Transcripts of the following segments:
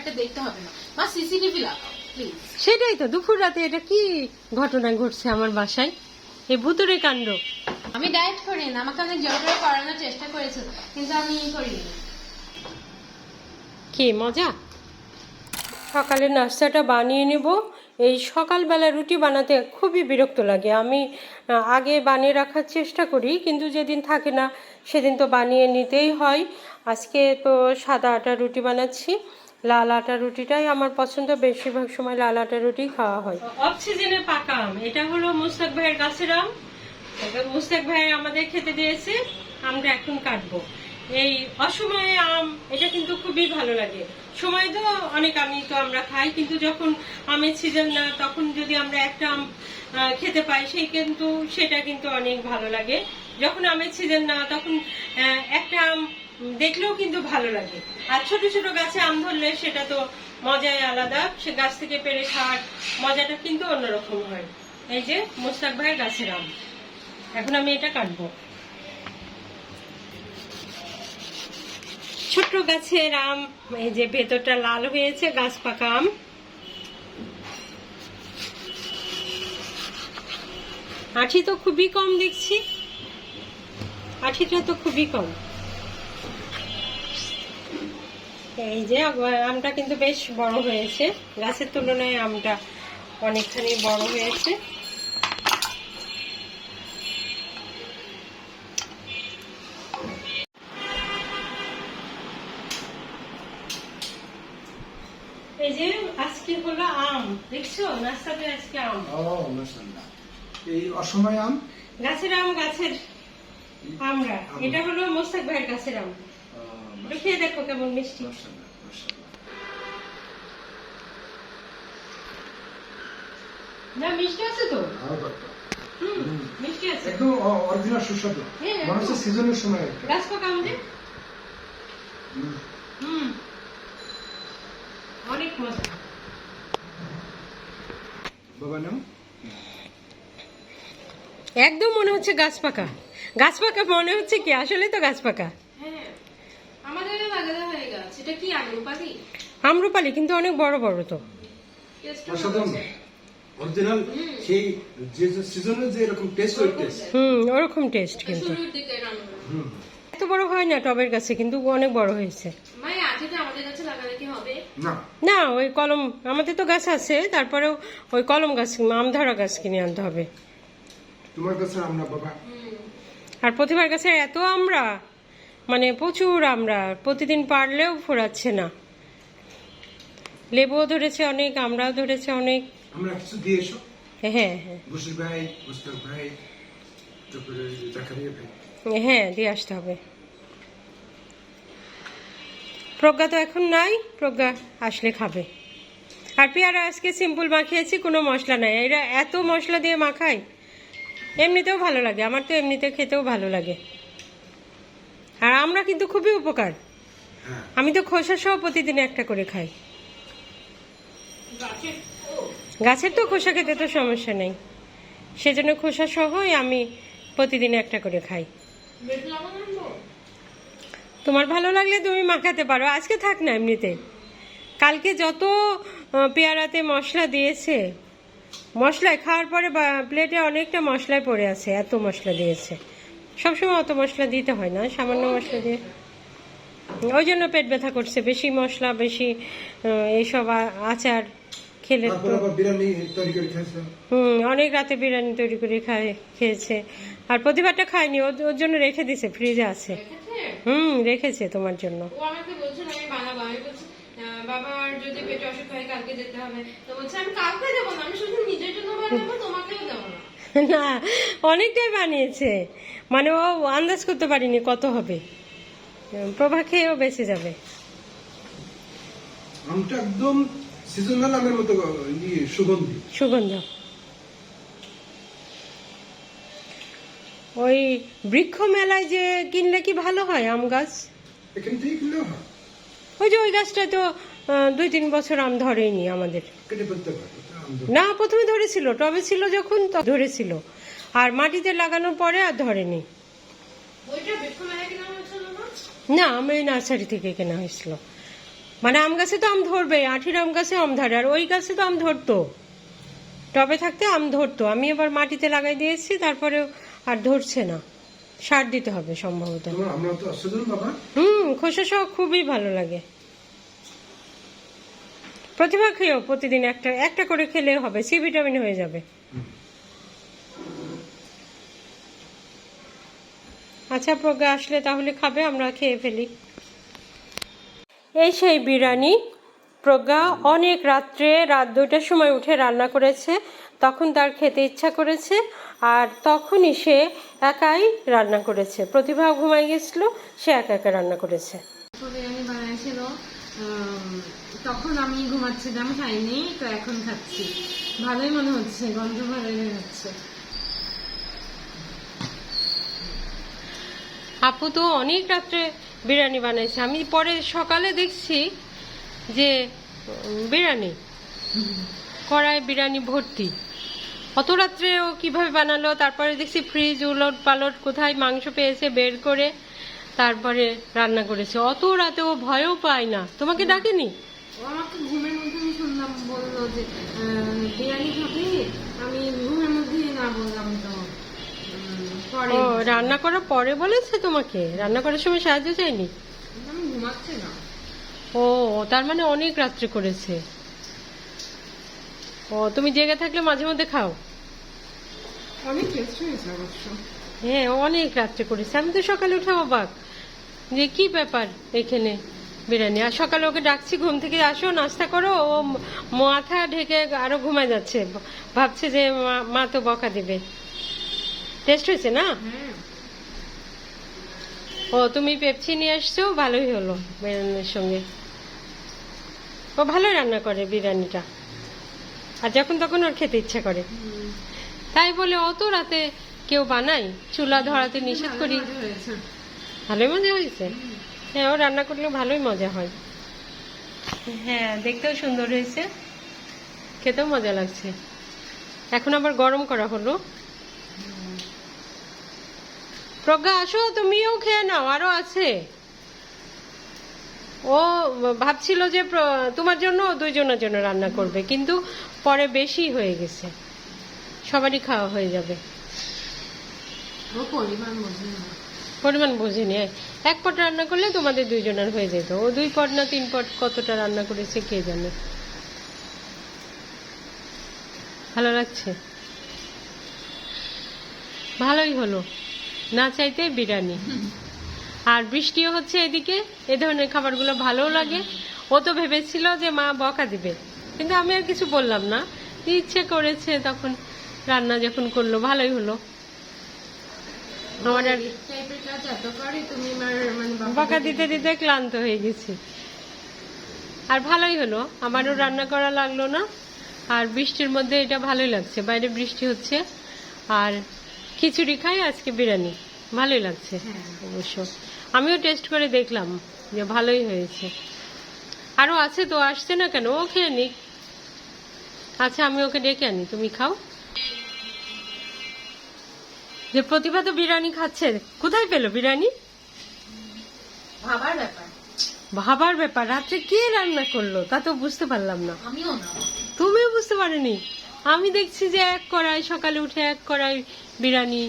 ব্যাপারটা দেখতে হবে না। মা সিসিটিভি লাগাও প্লিজ সেটাই তো দুপুর রাতে এটা কি ঘটনা ঘটছে আমার বাসায়? এই ভুতুরে কাণ্ড। আমি ডায়েট করি না আমাকে অনেক জোর করে করানোর চেষ্টা করেছিল কিন্তু আমি ই করিনি কি মজা? সকালে নাস্তাটা বানিয়ে নেব। এই সকালবেলা রুটি বানাতে খুবই বিরক্ত লাগে। আমি আগে বানিয়ে রাখার চেষ্টা করি কিন্তু যেদিন থাকে না সেদিন তো বানিয়ে নিতেই হয়। আজকে তো সাদা আটা রুটি বানাচ্ছি। লাল আটা রুটিটাই আমার পছন্দ, বেশিরভাগ সময় লাল আটা রুটি খাওয়া হয়। অফ সিজনে পাকা আম এটা হলো মুস্তাক ভাইয়ের গাছের আম মুস্তাক ভাই আমাদের খেতে দিয়েছে, আমরা এখন কাটবো। এই অসময়ে আম, এটা কিন্তু খুবই ভালো লাগে। সময় তো অনেক আমি তো আমরা খাই, কিন্তু যখন আমের সিজন না, তখন যদি আমরা একটা আম খেতে পাই, সেই কিন্তু, সেটা কিন্তু অনেক ভালো লাগে। যখন আমের সিজন না, তখন একটা আম দেখলেও কিন্তু ভালো লাগে। আর ছোট ছোট গাছে আম ধরলে সেটা তো মজাই আলাদা। সে গাছ থেকে পেরে খাওয়ার মজাটা কিন্তু অন্যরকম হয়। এই যে মোস্তাক ভাইয়ের গাছের আম। এখন আমি এটা কাটবো। ছোট্ট গাছের আম, এই যে ভেতরটা লাল হয়েছে, গাছ পাকা আম। আঠি তো খুবই কম দেখছি। আঠিটা তো খুবই কম। এই যে আমটা কিন্তু বেশ বড় হয়েছে। গাছের তুলনায় আমটা অনেকখানি বড় হয়েছে। এই যে আজকে হলো আম। দেখছ? নাস্তাতে আজকে আম। ও মাশাআল্লাহ। এই অসময় আম? গাছের আম গাছের আমরা। এটা হলো মোস্তাক ভাইয়ের গাছের আম। খেয়ে দেখো কেমন মিষ্টি। না মিষ্টি আছে তো? ভালো কথা। হুম মিষ্টি আছে। একদম অরিজিনাল সুস্বাদু। হ্যাঁ, মনে হচ্ছে সিজনের সময় একটা। গাছ পাকা আম যে হুম। হুম। অনেক মজা। বাবা নাম একদম মনে হচ্ছে গাছ পাকা। গাছ পাকা মনে হচ্ছে কি? আসলে তো গাছ পাকা হ্যাঁ আমাদের লাগাতে হয়ে গেছে এটা কি কিন্তু অনেক বড় বড় তো। অসাধারণ অরিজিনাল সেই যে সিজনের যে এরকম টেস্ট ওই টেস্ট হুম ওরকম টেস্ট কিন্তু। হুম। এত বড় হয় না টবের গাছে কিন্তু অনেক বড় হয়েছে। মাই আঠিতে আমাদের কাছে লাগালে কি হবে? না। না ওই কলম আমাদের তো গাছ আছে তারপরেও ওই কলম গাছ আম ধরা গাছ কিনে আনতে হবে। তোমার কাছে আমরা বাবা? আর প্রতিবার গাছে এত আমরা মানে প্রচুর আমরা প্রতিদিন পারলেও ফোরাচ্ছে না। লেবুও ধরেছে অনেক আমরাও ধরেছে অনেক। আমরা কিছু দিয়ে এসো। হ্যাঁ হ্যাঁ ভাই ভাই ভাই। হ্যাঁ দিয়ে আসতে হবে। প্রজ্ঞা তো এখন নাই প্রজ্ঞা আসলে খাবে। আর পেয়ারা আজকে সিম্পল মাখিয়েছি কোনো মশলা নাই। এরা এত মশলা দিয়ে মাখায় এমনিতেও ভালো লাগে আমার তো এমনিতে খেতেও ভালো লাগে। আর আমরা কিন্তু খুবই উপকার। হ্যাঁ। আমি তো খোসা সহ প্রতিদিন একটা করে খাই। গাছের তো খোসা খেতে তো সমস্যা নেই। সেজন্য খোসা সহই আমি প্রতিদিন একটা করে খাই। তোমার ভালো লাগলে তুমি মাখাতে পারো। আজকে থাক না এমনিতে। কালকে যত পেয়ারাতে মশলা দিয়েছে মশলায় খাওয়ার পরে প্লেটে অনেকটা মশলায় পড়ে আছে এত মশলা দিয়েছে। সবসময় অত মশলা দিতে হয় না সামান্য মশলা দিয়ে। ওই জন্য পেট ব্যথা করছে বেশি মশলা বেশি এইসব আচার খেলে হুম অনেক রাতে বিরিয়ানি তৈরি করে খায় খেয়েছে। আর প্রতিবারটা খায়নি ওর জন্য রেখে দিছে ফ্রিজে আছে। হুম রেখেছে তোমার জন্য। বাবার যদি পেটে অসুখ হয় কালকে যেতে হবে। তো বলছে আমি কাউকে দেবো না আমি শুধু নিজের জন্য বানাবো তোমাকেও দেবো না। না অনেকটাই বানিয়েছে। মানে ও আন্দাজ করতে পারিনি কত হবে। প্রভা খেয়েও বেঁচে যাবে। আমটা একদম সিজনাল আমের মতো ইয়ে, সুগন্ধি। সুগন্ধ। ওই বৃক্ষ মেলায় যে কিনলে কি ভালো হয় আম গাছ? এখান থেকে কিনলেও হয়। ওই যে ওই গাছটা তো দুই তিন বছর আম ধরেনি আমাদের। কেটে ফেলতে পারে। না প্রথমে ধরেছিল টবে ছিল যখন ধরেছিল। আর মাটিতে লাগানোর পরে আর ধরেনি। না? না আমি নার্সারি থেকে কেনা হয়েছিল। মানে আম গাছে তো আম ধরবে আঠির আম গাছে আম ধরে আর ওই গাছে তো আম ধরতো। টবে থাকতে আম ধরতো। আমি এবার মাটিতে লাগাই দিয়েছি তারপরেও আর ধরছে না। সার দিতে হবে সম্ভবত। তোমার আমরা তো অসাধারণ বাবা। হুম খোসা সহ খুবই ভালো লাগে। প্রতিভা খেয়েও প্রতিদিন একটা একটা করে খেলে হবে, সি ভিটামিন হয়ে যাবে। আচ্ছা প্রজ্ঞা আসলে তাহলে খাবে, আমরা খেয়ে ফেলি। এই সেই বিরিয়ানি। প্রজ্ঞা অনেক রাত্রে রাত দুইটার সময় উঠে রান্না করেছে, তখন তার খেতে ইচ্ছা করেছে, আর তখনই সে একাই রান্না করেছে। প্রতিভা ঘুমাই গেছিল, সে একা একা রান্না করেছে। বানাইছিল। তখন আমি ঘুমাচ্ছিলাম, খাইনি, তো এখন খাচ্ছি। ভালোই মনে হচ্ছে, গন্ধ ভালোই হচ্ছে আপু তো অনেক রাত্রে বিরিয়ানি বানাইছে। আমি পরে সকালে দেখছি যে বিরিয়ানি, কড়াই বিরিয়ানি ভর্তি। অত রাত্রে ও কীভাবে বানালো? তারপরে দেখছি ফ্রিজ উলট পালট কোথায় মাংস পেয়েছে বের করে তারপরে রান্না করেছে। অত রাতে ও ভয়ও পায় না। তোমাকে ডাকেনি? ও আমাকে ঘুমের মধ্যে আমি শুনলাম বলল যে বিরিয়ানি খাবি? আমি ঘুমের মধ্যে না বললাম তো। ও রান্না করার পরে বলেছে তোমাকে? রান্না করার সময় সাহায্য চাইনি? আমি ঘুমাচ্ছি না। ও তার মানে অনেক রাত্রে করেছে। ও তুমি জেগে থাকলে মাঝে মধ্যে খাও। অনেক টেস্ট হয়েছে অবশ্য। হ্যাঁ অনেক রাত্রে করেছে। আমি তো সকালে উঠে অবাক। যে কি ব্যাপার এখানে বিরিয়ানি? আর সকালে ওকে ডাকছি ঘুম থেকে আসো নাস্তা করো। ও মাথা ঢেকে আরও ঘুমায় যাচ্ছে। ভাবছে যে মা- তো বকা দিবে। টেস্ট হয়েছে না? ও তুমি পেপসি নিয়ে আসছো ভালোই হলো বিরিয়ানির সঙ্গে। ও ভালোই রান্না করে বিরিয়ানিটা। আর যখন তখন ওর খেতে ইচ্ছা করে। তাই বলে অত রাতে কেউ বানাই চুলা ধরাতে নিষেধ করি। ভালোই মজা হয়েছে। হ্যাঁ ও রান্না করলে ভালোই মজা হয়। হ্যাঁ দেখতেও সুন্দর হয়েছে। খেতেও মজা লাগছে। এখন আবার গরম করা হলো। প্রজ্ঞা আসো তুমিও খেয়ে নাও আরও আছে। ও ভাবছিল যে তোমার জন্য দুইজনের জন্য রান্না করবে কিন্তু পরে বেশি হয়ে গেছে। সবারই খাওয়া হয়ে যাবে। পরিমাণ বোঝে না বুঝিনি এক পট রান্না করলে তোমাদের দুইজনের হয়ে যেত। ও দুই পট না তিন পট কতটা রান্না করেছে, কে জানে? ভালো লাগছে? ভালোই হলো। না চাইতে বিরিয়ানি। আর বৃষ্টিও হচ্ছে এদিকে। এ ধরনের খাবারগুলো ভালোও লাগে। ও তো ভেবেছিল যে মা বকা দিবে। কিন্তু আমি আর কিছু বললাম না। ইচ্ছে করেছে তখন রান্না যখন করল, ভালোই হলো। মানে বকা দিতে দিতে ক্লান্ত হয়ে গেছি। আর ভালোই হলো আমারও রান্না করা লাগল না। আর বৃষ্টির মধ্যে এটা ভালোই লাগছে বাইরে বৃষ্টি হচ্ছে। আর খিচুড়ি খাই আজকে বিরিয়ানি ভালোই লাগছে হ্যাঁ। অবশ্য। আমিও টেস্ট করে দেখলাম যে ভালোই হয়েছে। আরও আছে তো আসছে না কেন? ও খেয়ে নিক। আচ্ছা আমি ওকে ডেকে আনি তুমি খাও। যে প্রতিভা তো বিরিয়ানি খাচ্ছে কোথায় পেল বিরিয়ানি ভাবার ব্যাপার। ভাবার ব্যাপার রাত্রে কে রান্না করল? তা তো বুঝতে পারলাম না। আমিও না। তুমিও বুঝতে পারোনি। আমি দেখছি যে এক কড়াই সকালে উঠে এক কড়াই বিরিয়ানি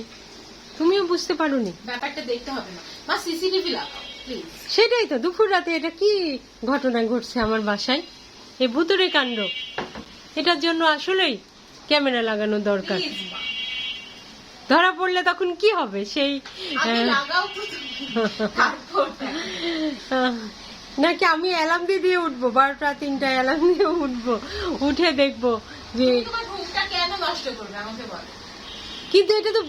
তুমিও বুঝতে পারোনি। ব্যাপারটা দেখতে হবে না। মা সিসিটিভি লাগাও সেটাই তো দুপুর রাতে এটা কি ঘটনা ঘটছে আমার বাসায়? এই ভুতুরে কাণ্ড। এটার জন্য আসলেই ক্যামেরা লাগানো দরকার। ধরা পড়লে তখন কি হবে? সেই নাকি আমি অ্যালার্ম দিয়ে দিয়ে উঠবো? বারোটা তিনটা অ্যালার্ম দিয়ে উঠবো। উঠে দেখব যে কিন্তু এটা তো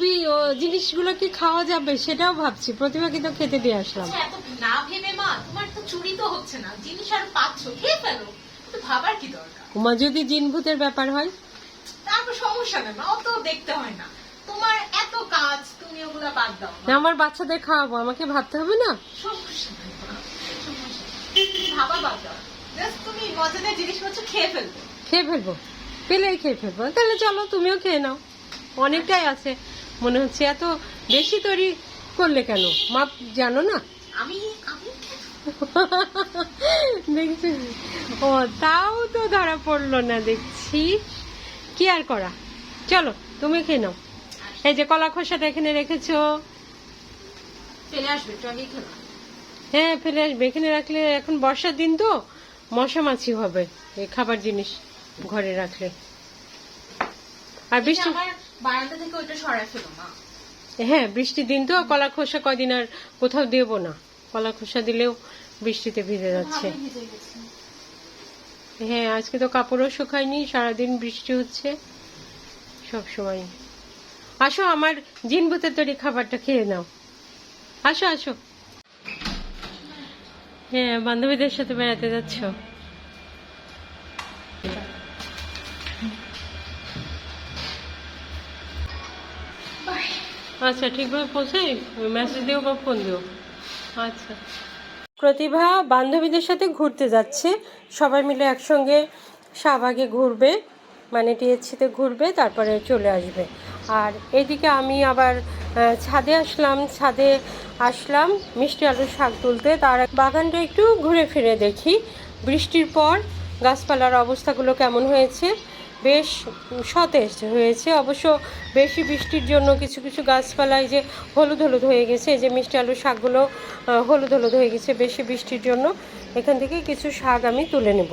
জিনিসগুলো কি খাওয়া যাবে সেটাও ভাবছি। প্রতিমা কিন্তু খেতে দিয়ে আসলাম। আচ্ছা, না ভেবে মা তোমার তো চুরি তো হচ্ছে না। জিনিস আর পাচ্ছ খেয়ে ফেলো। ভাবার কি দরকার? উমা যদি জিন ভূতের ব্যাপার হয়? তারপর সমস্যা নেই মা অত দেখতে হয় না। তোমার এত কাজ তুমি ওগুলা বাদ দাও না, আমার বাচ্চাদের খাওয়াবো আমাকে ভাবতে হবে না? সমস্যা। তুমি ভাবা বাদ দাও। জাস্ট তুমি মজাদার খেয়ে ফেলবে। খেয়ে ফেলব? পেলেই খেয়ে ফেলব। তাহলে চলো তুমিও খেয়ে নাও। অনেকটাই আছে। মনে হচ্ছে এত বেশি তৈরি করলে কেন? মাপ জানো না? আমি আমি দেখছি। ও তাও তো ধরা পড়ল না দেখছি। কি আর করা? চলো তুমি খেয়ে নাও। এই যে কলা খোসাটা এখানে রেখেছো? চলে আসবে হ্যাঁ ফেলে আসবে। এখানে রাখলে এখন বর্ষার দিন তো মশা মাছি হবে এই খাবার জিনিস ঘরে রাখলে। আর বৃষ্টি বারান্দা থেকে সরাই ফেলো হ্যাঁ বৃষ্টির দিন তো কলা খোসা কদিন আর কোথাও দেবো না। কলা খোসা দিলেও বৃষ্টিতে ভিজে যাচ্ছে। হ্যাঁ আজকে তো কাপড়ও শুকায়নি সারাদিন বৃষ্টি হচ্ছে। সব সময় আসো, আমার জিন ভূতের তৈরি খাবারটা খেয়ে নাও। আসো আসো। হ্যাঁ বান্ধবীদের সাথে বেড়াতে যাচ্ছ? আচ্ছা ঠিকভাবে পৌঁছাই? মেসেজ দিও বা ফোন দিও? আচ্ছা। প্রতিভা বান্ধবীদের সাথে ঘুরতে যাচ্ছে। সবাই মিলে একসঙ্গে শাহবাগে ঘুরবে। মানে টিএসসিতে ঘুরবে, তারপরে চলে আসবে। আর এদিকে আমি আবার ছাদে আসলাম ছাদে আসলাম, মিষ্টি আলুর শাক তুলতে। তার বাগানটা একটু ঘুরে ফিরে দেখি। বৃষ্টির পর গাছপালার অবস্থাগুলো কেমন হয়েছে? বেশ সতেজ হয়েছে। অবশ্য বেশি বৃষ্টির জন্য কিছু কিছু গাছপালায় যে হলুদ হলুদ হয়ে গেছে। যে মিষ্টি আলুর শাকগুলো হলুদ হলুদ হয়ে গেছে বেশি বৃষ্টির জন্য। এখান থেকে কিছু শাক আমি তুলে নেব।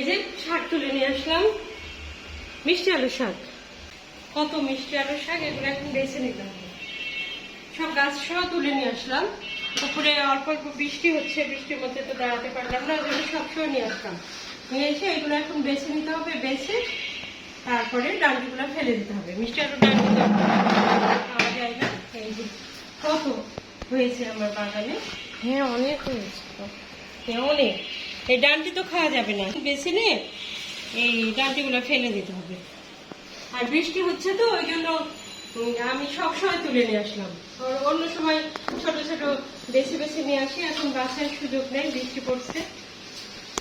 এই যে শাক তুলে নিয়ে আসলাম। মিষ্টি আলুর শাক। কত মিষ্টি আলুর শাক এগুলো এখন বেছে নিতে হবে। সব গাছ সহ তুলে নিয়ে আসলাম। উপরে অল্প অল্প বৃষ্টি হচ্ছে বৃষ্টির মধ্যে তো দাঁড়াতে পারলাম না জন্য সবসময় নিয়ে আসলাম। নিয়ে এসে এগুলো এখন বেছে নিতে হবে বেছে তারপরে ডান্ডিগুলো ফেলে দিতে হবে। মিষ্টি আলু তো পাওয়া যায় না। এই যে কত হয়েছে আমার বাগানে? হ্যাঁ অনেক হয়েছে। হ্যাঁ, অনেক। এই ডান্ডি তো খাওয়া যাবে না। বেছে নিয়ে এই ডান্ডিগুলো ফেলে দিতে হবে। আর বৃষ্টি হচ্ছে তো, ওই জন্য আমি সব সময় তুলে নিয়ে আসলাম। অন্য সময় ছোট ছোট বেছে বেছে নিয়ে আসি, এখন বাসার সুযোগ নেই, বৃষ্টি পড়ছে,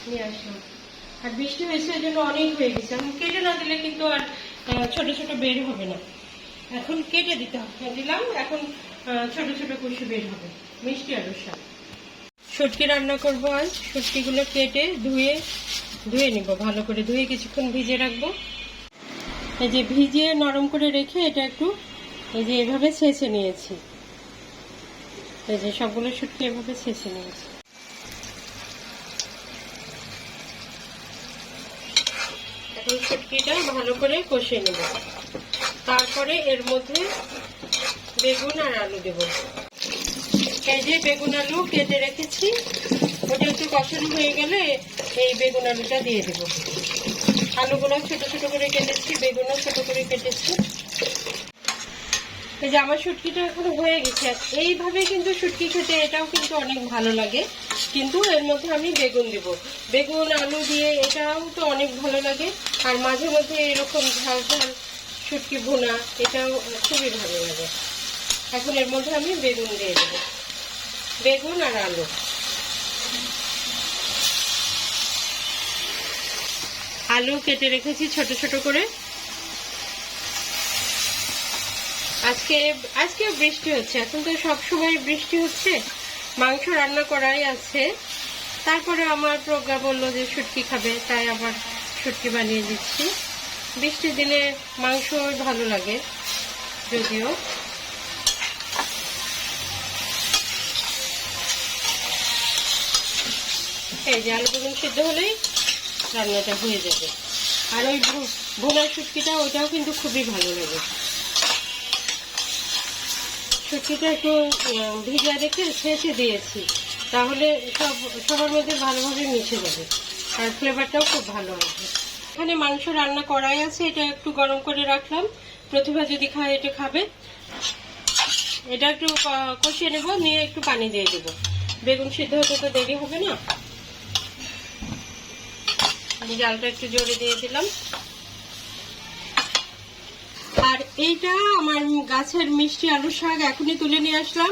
নিয়ে আসলাম। আর বৃষ্টি হয়েছে, ওই জন্য অনেক হয়ে গেছে। এখন কেটে না দিলে কিন্তু আর ছোট ছোট বের হবে না। এখন কেটে দিতে হবে। দিলাম, এখন ছোট ছোট কুশি বের হবে। মিষ্টি আলুর শাক। শুটকি রান্না করব আজ। শুটকিগুলো কেটে ধুয়ে ধুয়ে নিব, ভালো করে ধুয়ে কিছুক্ষণ ভিজে রাখব। এই যে ভিজিয়ে নরম করে রেখে এটা একটু এই যে এভাবে ছেঁচে নিয়েছি। এই যে সবগুলো শুটকি এভাবে ছেঁচে নিয়েছি। এখন শুটকিটা ভালো করে কষিয়ে নেব। তারপরে এর মধ্যে বেগুন আর আলু দেবো। এই যে বেগুন আলু কেটে রেখেছি ওটা একটু কষানো হয়ে গেলে এই বেগুন আলুটা দিয়ে দেবো। আলুগুলো ছোট ছোট করে কেটেছি, বেগুনও ছোট করে কেটেছি। এই যে আমার শুটকিটা এখন হয়ে গেছে। এইভাবে কিন্তু শুটকি খেতে এটাও কিন্তু অনেক ভালো লাগে। কিন্তু এর মধ্যে আমি বেগুন দেব। বেগুন, আলু দিয়ে এটাও তো অনেক ভালো লাগে। আর মাঝে মধ্যে এরকম ঝাল ঝাল শুটকি ভুনা, এটাও খুবই ভালো লাগে। এখন এর মধ্যে আমি বেগুন দিয়ে দেবো। বেগুন আর আলু। আলু কেটে রেখেছি ছোট ছোট করে। আজকে আজকে বৃষ্টি হচ্ছে, এখন তো সব সময় বৃষ্টি হচ্ছে। মাংস রান্না করাই আছে। তারপরে আমার প্রজ্ঞা বলল যে শুটকি খাবে, তাই আবার শুটকি বানিয়ে দিচ্ছি। বৃষ্টির দিনে মাংস ভালো লাগে, যদিও। এই যে আলু বেগুন সিদ্ধ হলেই রান্নাটা হয়ে যাবে। আর ওই ভু- ভোনার শুটকিটা ওটাও কিন্তু খুবই ভালো লাগে। শুটকিটা একটু ভিজা রেখে ছেঁচে দিয়েছি। তাহলে সব, সবার মধ্যে ভালোভাবে মিশে যাবে। আর ফ্লেভারটাও খুব ভালো আসবে। এখানে মাংস রান্না করাই আছে, এটা একটু গরম করে রাখলাম। প্রতিভা যদি খায়, এটা খাবে। এটা একটু কষিয়ে নেব, নিয়ে একটু পানি দিয়ে দেবো। বেগুন সিদ্ধ হতে তো দেরি হবে না। জালটা একটু জোরে দিয়ে দিলাম আর এইটা আমার গাছের মিষ্টি আলু শাক এখনই তুলে নিয়ে আসলাম।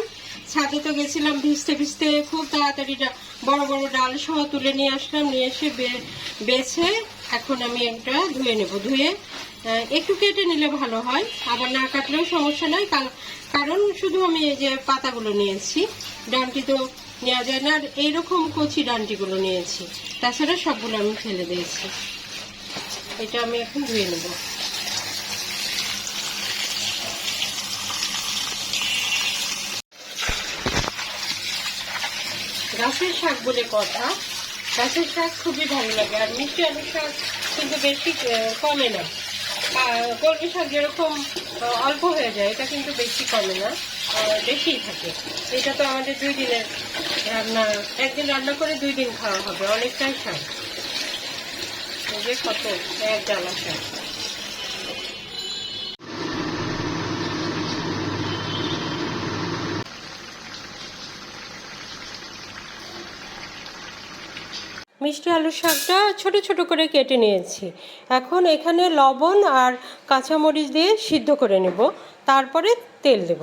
ছাদে তো গেছিলাম ভিজতে ভিজতে খুব তাড়াতাড়ি বড় বড় ডাল সহ তুলে নিয়ে আসলাম, নিয়ে এসে বেছে এখন আমি একটা ধুয়ে নেব, ধুয়ে একটু কেটে নিলে ভালো হয়। আবার না কাটলেও সমস্যা নয় কারণ শুধু আমি এই যে পাতাগুলো নিয়েছি, ডানটি তো নেওয়া যায় না। আর এইরকম কচি ডান্টিগুলো নিয়েছি। তাছাড়া সবগুলো আমি ফেলে দিয়েছি। এটা আমি এখন ধুয়ে নেব। গাছের শাক বলে কথা। গাছের শাক খুবই ভালো লাগে। আর মিষ্টি আলুর শাক কিন্তু বেশি কমে না। কলমি শাক যেরকম অল্প হয়ে যায়, এটা কিন্তু বেশি কমে না। বেশিই থাকে। এটা তো আমাদের দুই দিনের রান্না। একদিন রান্না করে দুই দিন খাওয়া হবে, অনেকটাই শাক যে কত, এক ডালা শাক মিষ্টি আলুর শাকটা ছোট ছোট করে কেটে নিয়েছি। এখন এখানে লবণ আর কাঁচামরিচ দিয়ে সিদ্ধ করে নেব। তারপরে তেল দেব।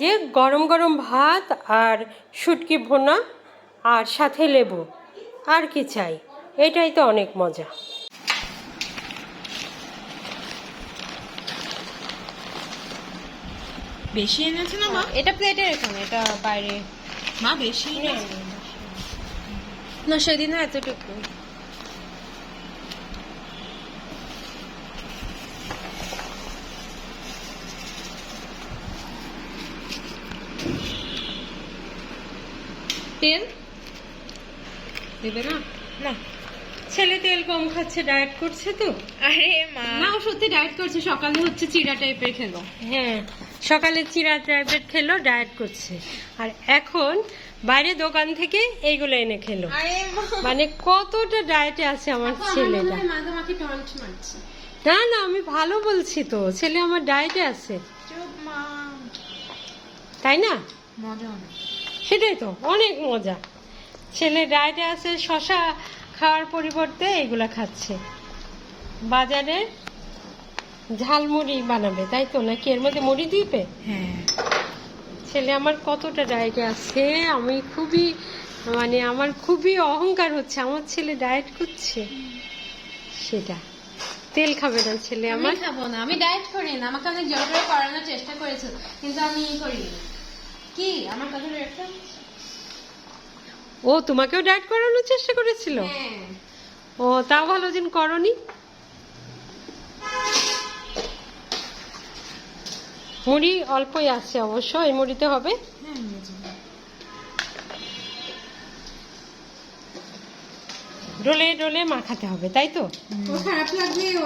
যে গরম গরম ভাত আর শুটকি ভোনা আর সাথে লেবু। আর কি চাই? এটাই তো অনেক মজা। বেশি এনেছে না মা? এটা প্লেটের এখানে এটা বাইরে। মা বেশি। না সেদিনও এতটুকু। তেল দেবে না? না। ছেলে তেল কম খাচ্ছে ডায়েট করছে তো। আরে মা। না ও সত্যি ডায়েট করছে। সকালে হচ্ছে চিড়া টাইপের খেলো। হ্যাঁ সকালে চিরা ট্যাবলেট খেলো ডায়েট করছে। আর এখন বাইরে দোকান থেকে এইগুলো এনে খেলো। মানে কতটা ডায়েটে আছে আমার ছেলেটা। না না আমি ভালো বলছি তো। ছেলে আমার ডায়েটে আছে। তাই না? মজা অনেক সেটাই তো অনেক মজা। ছেলে ডায়েটে আছে শশা খাওয়ার পরিবর্তে এগুলা খাচ্ছে। বাজারে ঝালমুড়ি বানাবে তাই তো? নাকি এর মধ্যে মুড়ি দিবে? হ্যাঁ। ছেলে আমার কতটা ডায়েটে আছে আমি খুবই মানে আমার খুবই অহংকার হচ্ছে আমার ছেলে ডায়েট করছে। সেটা। তেল খাবে না ছেলে আমার। খাব না আমি ডায়েট করি না আমাকে অনেক জোর করে করানোর চেষ্টা করেছিল কিন্তু আমি করি না। কি? আমার একটা ও তোমাকেও ডায়েট করানোর চেষ্টা করেছিল? হ্যাঁ। ও তা ভালো দিন করনি? মুড়ি অল্পই আছে অবশ্য এই মুড়িতে হবে। হ্যাঁ ডোলে ডোলে মাখাতে হবে তাই তো? খারাপ লাগবে ও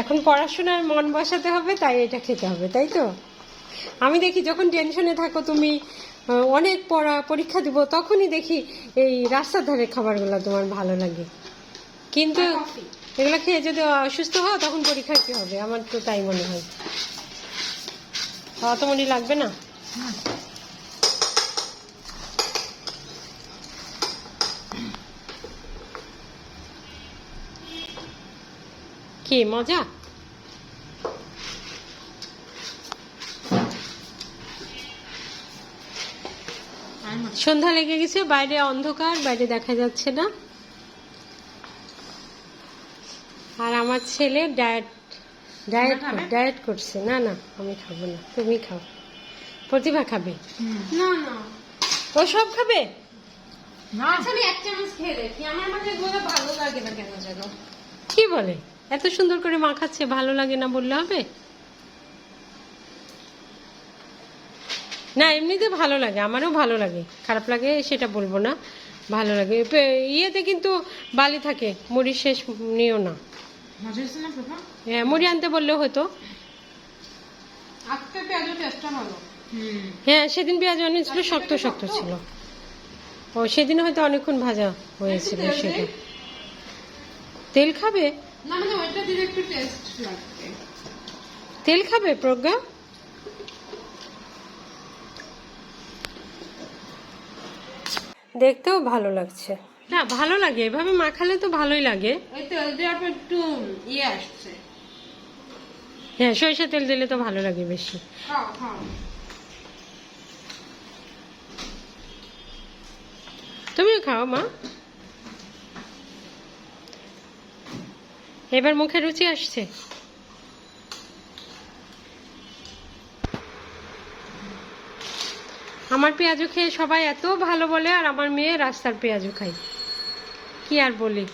এখন পড়াশোনার মন বসাতে হবে তাই এটা খেতে হবে তাই তো? আমি দেখি যখন টেনশনে থাকো তুমি অনেক পড়া পরীক্ষা দিব তখনই দেখি এই রাস্তার ধারে খাবারগুলো তোমার ভালো লাগে। কিন্তু এগুলো খেয়ে যদি অসুস্থ হও তখন পরীক্ষা কি হবে? আমার তো তাই মনে হয়। অত মনে লাগবে না? কি মজা? সন্ধ্যা লেগে গেছে বাইরে অন্ধকার বাইরে দেখা যাচ্ছে না। আর আমার ছেলে ডায়েট ডায়েট? ডায়েট করছে। না না আমি খাব না তুমি খাও। প্রতিভা খাবে? না। না ও সব খাবে? আচ্ছা মানে কি বলে? এত সুন্দর করে মাখাচ্ছে ভালো লাগে না বললে হবে? না এমনিতে ভালো লাগে আমারও ভালো লাগে। খারাপ লাগে সেটা বলব না ভালো লাগে। পে- ইয়েতে কিন্তু বালি থাকে মুড়ি শেষ নিও না। হ্যাঁ মুড়ি আনতে বললেও হতো। হ্যাঁ সেদিন পেঁয়াজ অনেকছিল শক্ত শক্ত ছিল। ও সেদিন হয়তো অনেকক্ষণ ভাজা হয়েছিল তেল সেটা। তেল খাবে? না মানে ওইটা দিলে একটু টেস্ট লাগবে। তেল খাবে প্রজ্ঞা? দেখতেও ভালো লাগছে। না ভালো লাগে। এভাবে মাখালে তো ভালোই লাগে। ওই তেল একটু ইয়ে আসছে। হ্যাঁ সরিষা তেল দিলে তো ভালো লাগে বেশি। খাও খাও তুমিও খাও মা। এবার মুখে রুচি আসছে? আমার পেঁয়াজু খেয়ে সবাই এত ভালো বলে আর আমার মেয়ে রাস্তার পেঁয়াজু খায়। কি আর বলি?